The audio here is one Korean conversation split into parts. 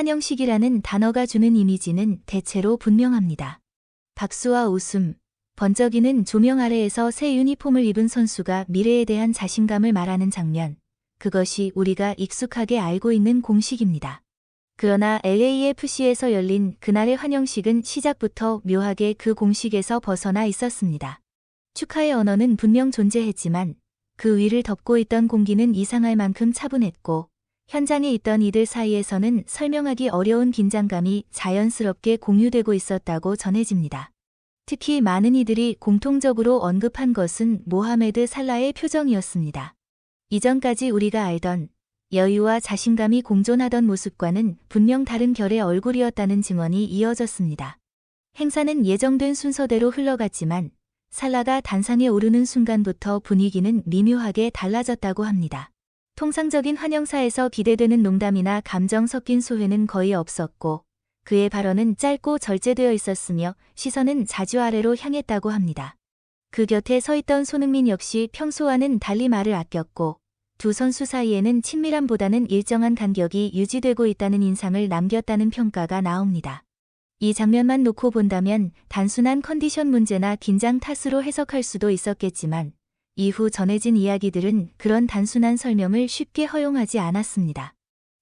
환영식이라는 단어가 주는 이미지는 대체로 분명합니다. 박수와 웃음, 번쩍이는 조명 아래에서 새 유니폼을 입은 선수가 미래에 대한 자신감을 말하는 장면. 그것이 우리가 익숙하게 알고 있는 공식입니다. 그러나 LAFC에서 열린 그날의 환영식은 시작부터 묘하게 그 공식에서 벗어나 있었습니다. 축하의 언어는 분명 존재했지만 그 위를 덮고 있던 공기는 이상할 만큼 차분했고 현장에 있던 이들 사이에서는 설명하기 어려운 긴장감이 자연스럽게 공유되고 있었다고 전해집니다. 특히 많은 이들이 공통적으로 언급한 것은 모하메드 살라의 표정이었습니다. 이전까지 우리가 알던 여유와 자신감이 공존하던 모습과는 분명 다른 결의 얼굴이었다는 증언이 이어졌습니다. 행사는 예정된 순서대로 흘러갔지만 살라가 단상에 오르는 순간부터 분위기는 미묘하게 달라졌다고 합니다. 통상적인 환영사에서 기대되는 농담이나 감정 섞인 소회는 거의 없었고 그의 발언은 짧고 절제되어 있었으며 시선은 자주 아래로 향했다고 합니다. 그 곁에 서 있던 손흥민 역시 평소와는 달리 말을 아꼈고 두 선수 사이에는 친밀함보다는 일정한 간격이 유지되고 있다는 인상을 남겼다는 평가가 나옵니다. 이 장면만 놓고 본다면 단순한 컨디션 문제나 긴장 탓으로 해석할 수도 있었겠지만 이후 전해진 이야기들은 그런 단순한 설명을 쉽게 허용하지 않았습니다.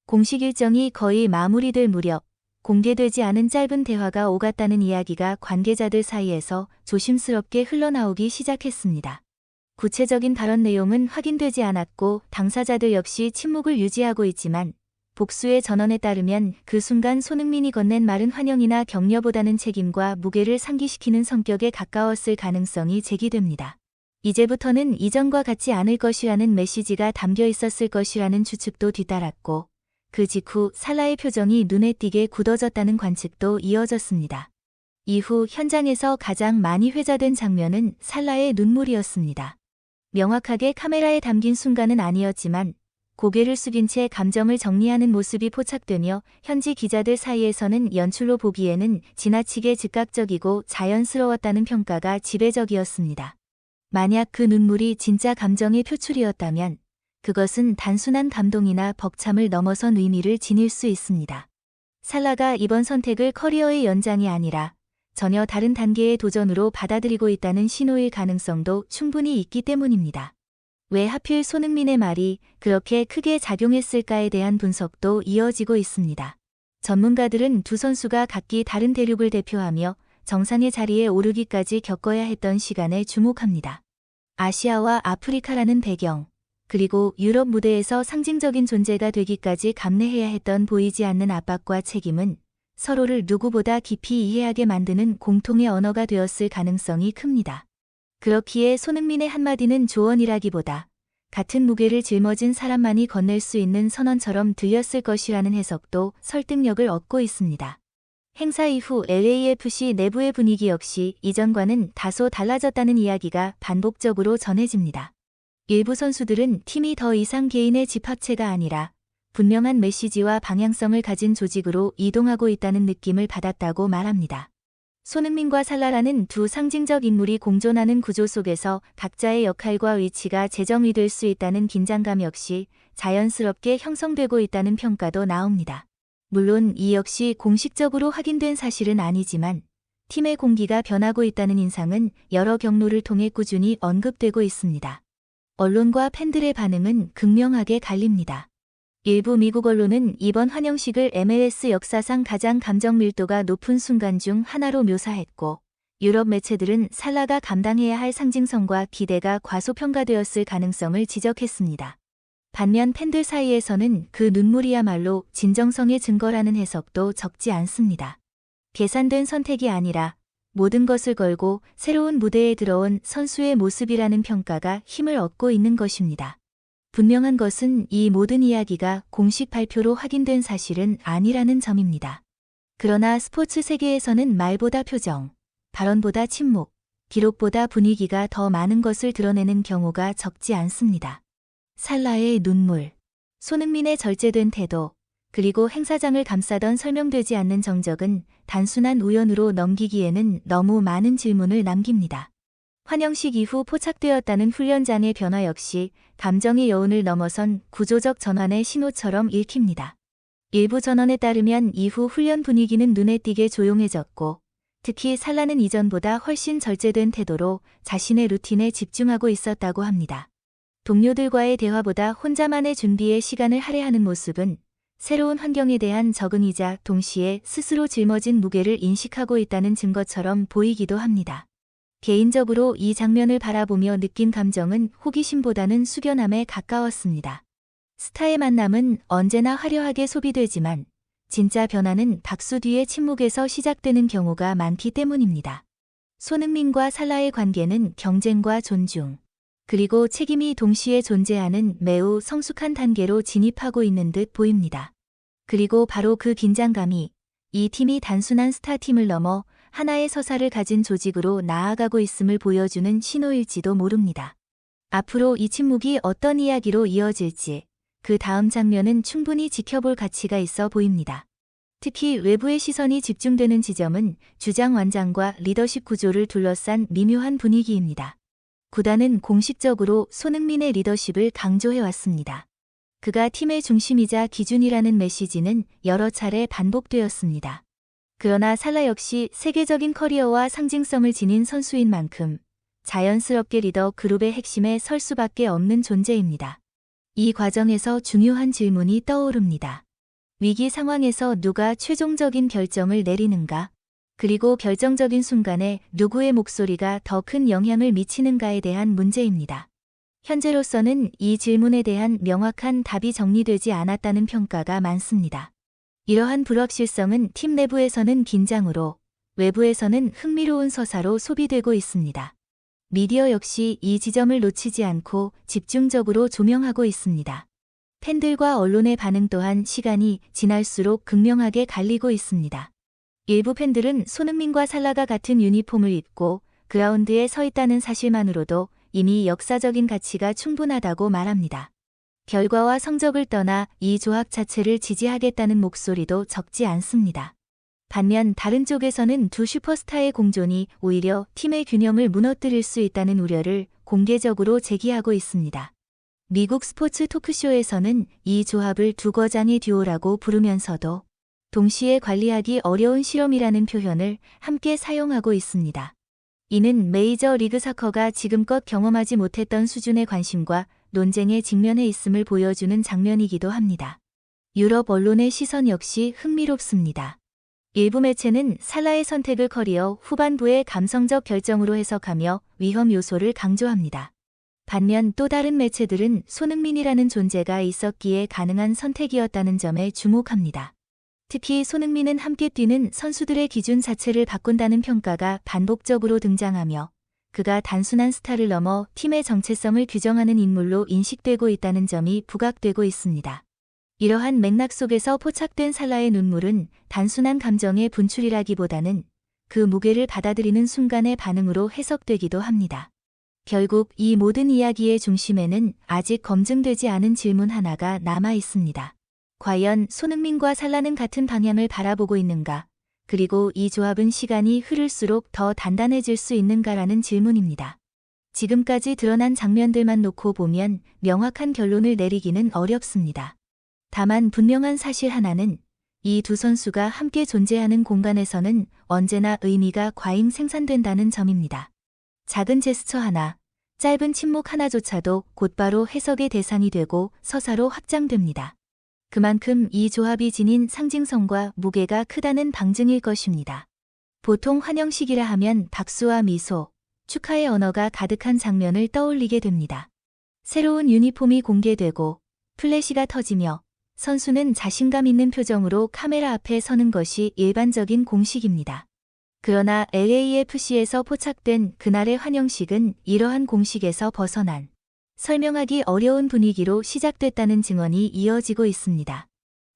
공식 일정이 거의 마무리될 무렵 공개되지 않은 짧은 대화가 오갔다는 이야기가 관계자들 사이에서 조심스럽게 흘러나오기 시작했습니다. 구체적인 발언 내용은 확인되지 않았고 당사자들 역시 침묵을 유지하고 있지만 복수의 전언에 따르면 그 순간 손흥민이 건넨 말은 환영이나 격려보다는 책임과 무게를 상기시키는 성격에 가까웠을 가능성이 제기됩니다. 이제부터는 이전과 같지 않을 것이라는 메시지가 담겨 있었을 것이라는 추측도 뒤따랐고 그 직후 살라의 표정이 눈에 띄게 굳어졌다는 관측도 이어졌습니다. 이후 현장에서 가장 많이 회자된 장면은 살라의 눈물이었습니다. 명확하게 카메라에 담긴 순간은 아니었지만 고개를 숙인 채 감정을 정리하는 모습이 포착되며 현지 기자들 사이에서는 연출로 보기에는 지나치게 즉각적이고 자연스러웠다는 평가가 지배적이었습니다. 만약 그 눈물이 진짜 감정의 표출이었다면 그것은 단순한 감동이나 벅참을 넘어선 의미를 지닐 수 있습니다. 살라가 이번 선택을 커리어의 연장이 아니라 전혀 다른 단계의 도전으로 받아들이고 있다는 신호일 가능성도 충분히 있기 때문입니다. 왜 하필 손흥민의 말이 그렇게 크게 작용했을까에 대한 분석도 이어지고 있습니다. 전문가들은 두 선수가 각기 다른 대륙을 대표하며 정상의 자리에 오르기까지 겪어야 했던 시간에 주목합니다. 아시아와 아프리카라는 배경, 그리고 유럽 무대에서 상징적인 존재가 되기까지 감내해야 했던 보이지 않는 압박과 책임은 서로를 누구보다 깊이 이해하게 만드는 공통의 언어가 되었을 가능성이 큽니다. 그렇기에 손흥민의 한마디는 조언이라기보다 같은 무게를 짊어진 사람만이 건넬 수 있는 선언처럼 들렸을 것이라는 해석도 설득력을 얻고 있습니다. 행사 이후 LAFC 내부의 분위기 역시 이전과는 다소 달라졌다는 이야기가 반복적으로 전해집니다. 일부 선수들은 팀이 더 이상 개인의 집합체가 아니라 분명한 메시지와 방향성을 가진 조직으로 이동하고 있다는 느낌을 받았다고 말합니다. 손흥민과 살라라는 두 상징적 인물이 공존하는 구조 속에서 각자의 역할과 위치가 재정의될 수 있다는 긴장감 역시 자연스럽게 형성되고 있다는 평가도 나옵니다. 물론 이 역시 공식적으로 확인된 사실은 아니지만 팀의 공기가 변하고 있다는 인상은 여러 경로를 통해 꾸준히 언급되고 있습니다. 언론과 팬들의 반응은 극명하게 갈립니다. 일부 미국 언론은 이번 환영식을 MLS 역사상 가장 감정 밀도가 높은 순간 중 하나로 묘사했고 유럽 매체들은 살라가 감당해야 할 상징성과 기대가 과소평가되었을 가능성을 지적했습니다. 반면 팬들 사이에서는 그 눈물이야말로 진정성의 증거라는 해석도 적지 않습니다. 계산된 선택이 아니라 모든 것을 걸고 새로운 무대에 들어온 선수의 모습이라는 평가가 힘을 얻고 있는 것입니다. 분명한 것은 이 모든 이야기가 공식 발표로 확인된 사실은 아니라는 점입니다. 그러나 스포츠 세계에서는 말보다 표정, 발언보다 침묵, 기록보다 분위기가 더 많은 것을 드러내는 경우가 적지 않습니다. 살라의 눈물, 손흥민의 절제된 태도, 그리고 행사장을 감싸던 설명되지 않는 정적은 단순한 우연으로 넘기기에는 너무 많은 질문을 남깁니다. 환영식 이후 포착되었다는 훈련장의 변화 역시 감정의 여운을 넘어선 구조적 전환의 신호처럼 읽힙니다. 일부 전원에 따르면 이후 훈련 분위기는 눈에 띄게 조용해졌고 특히 살라는 이전보다 훨씬 절제된 태도로 자신의 루틴에 집중하고 있었다고 합니다. 동료들과의 대화보다 혼자만의 준비에 시간을 할애하는 모습은 새로운 환경에 대한 적응이자 동시에 스스로 짊어진 무게를 인식하고 있다는 증거처럼 보이기도 합니다. 개인적으로 이 장면을 바라보며 느낀 감정은 호기심보다는 숙연함에 가까웠습니다. 스타의 만남은 언제나 화려하게 소비되지만 진짜 변화는 박수 뒤의 침묵에서 시작되는 경우가 많기 때문입니다. 손흥민과 살라의 관계는 경쟁과 존중, 그리고 책임이 동시에 존재하는 매우 성숙한 단계로 진입하고 있는 듯 보입니다. 그리고 바로 그 긴장감이 이 팀이 단순한 스타팀을 넘어 하나의 서사를 가진 조직으로 나아가고 있음을 보여주는 신호일지도 모릅니다. 앞으로 이 침묵이 어떤 이야기로 이어질지 그 다음 장면은 충분히 지켜볼 가치가 있어 보입니다. 특히 외부의 시선이 집중되는 지점은 주장 완장과 리더십 구조를 둘러싼 미묘한 분위기입니다. 구단은 공식적으로 손흥민의 리더십을 강조해왔습니다. 그가 팀의 중심이자 기준이라는 메시지는 여러 차례 반복되었습니다. 그러나 살라 역시 세계적인 커리어와 상징성을 지닌 선수인 만큼 자연스럽게 리더 그룹의 핵심에 설 수밖에 없는 존재입니다. 이 과정에서 중요한 질문이 떠오릅니다. 위기 상황에서 누가 최종적인 결정을 내리는가? 그리고 결정적인 순간에 누구의 목소리가 더 큰 영향을 미치는가에 대한 문제입니다. 현재로서는 이 질문에 대한 명확한 답이 정리되지 않았다는 평가가 많습니다. 이러한 불확실성은 팀 내부에서는 긴장으로, 외부에서는 흥미로운 서사로 소비되고 있습니다. 미디어 역시 이 지점을 놓치지 않고 집중적으로 조명하고 있습니다. 팬들과 언론의 반응 또한 시간이 지날수록 극명하게 갈리고 있습니다. 일부 팬들은 손흥민과 살라가 같은 유니폼을 입고 그라운드에 서 있다는 사실만으로도 이미 역사적인 가치가 충분하다고 말합니다. 결과와 성적을 떠나 이 조합 자체를 지지하겠다는 목소리도 적지 않습니다. 반면 다른 쪽에서는 두 슈퍼스타의 공존이 오히려 팀의 균형을 무너뜨릴 수 있다는 우려를 공개적으로 제기하고 있습니다. 미국 스포츠 토크쇼에서는 이 조합을 두 거장의 듀오라고 부르면서도 동시에 관리하기 어려운 실험이라는 표현을 함께 사용하고 있습니다. 이는 메이저 리그 사커가 지금껏 경험하지 못했던 수준의 관심과 논쟁에 직면해 있음을 보여주는 장면이기도 합니다. 유럽 언론의 시선 역시 흥미롭습니다. 일부 매체는 살라의 선택을 커리어 후반부의 감성적 결정으로 해석하며 위험 요소를 강조합니다. 반면 또 다른 매체들은 손흥민이라는 존재가 있었기에 가능한 선택이었다는 점에 주목합니다. 특히 손흥민은 함께 뛰는 선수들의 기준 자체를 바꾼다는 평가가 반복적으로 등장하며 그가 단순한 스타를 넘어 팀의 정체성을 규정하는 인물로 인식되고 있다는 점이 부각되고 있습니다. 이러한 맥락 속에서 포착된 살라의 눈물은 단순한 감정의 분출이라기보다는 그 무게를 받아들이는 순간의 반응으로 해석되기도 합니다. 결국 이 모든 이야기의 중심에는 아직 검증되지 않은 질문 하나가 남아 있습니다. 과연 손흥민과 살라는 같은 방향을 바라보고 있는가? 그리고 이 조합은 시간이 흐를수록 더 단단해질 수 있는가라는 질문입니다. 지금까지 드러난 장면들만 놓고 보면 명확한 결론을 내리기는 어렵습니다. 다만 분명한 사실 하나는 이 두 선수가 함께 존재하는 공간에서는 언제나 의미가 과잉 생산된다는 점입니다. 작은 제스처 하나, 짧은 침묵 하나조차도 곧바로 해석의 대상이 되고 서사로 확장됩니다. 그만큼 이 조합이 지닌 상징성과 무게가 크다는 방증일 것입니다. 보통 환영식이라 하면 박수와 미소, 축하의 언어가 가득한 장면을 떠올리게 됩니다. 새로운 유니폼이 공개되고 플래시가 터지며 선수는 자신감 있는 표정으로 카메라 앞에 서는 것이 일반적인 공식입니다. 그러나 LAFC에서 포착된 그날의 환영식은 이러한 공식에서 벗어난 설명하기 어려운 분위기로 시작됐다는 증언이 이어지고 있습니다.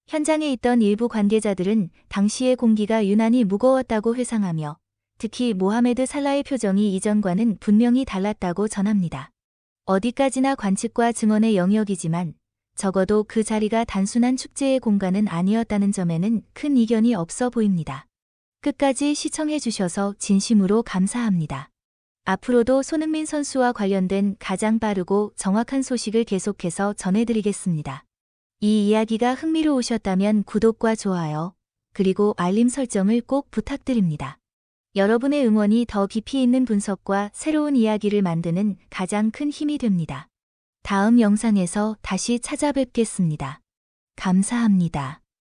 현장에 있던 일부 관계자들은 당시의 공기가 유난히 무거웠다고 회상하며 특히 모하메드 살라의 표정이 이전과는 분명히 달랐다고 전합니다. 어디까지나 관측과 증언의 영역이지만 적어도 그 자리가 단순한 축제의 공간은 아니었다는 점에는 큰 이견이 없어 보입니다. 끝까지 시청해주셔서 진심으로 감사합니다. 앞으로도 손흥민 선수와 관련된 가장 빠르고 정확한 소식을 계속해서 전해드리겠습니다. 이 이야기가 흥미로우셨다면 구독과 좋아요, 그리고 알림 설정을 꼭 부탁드립니다. 여러분의 응원이 더 깊이 있는 분석과 새로운 이야기를 만드는 가장 큰 힘이 됩니다. 다음 영상에서 다시 찾아뵙겠습니다. 감사합니다.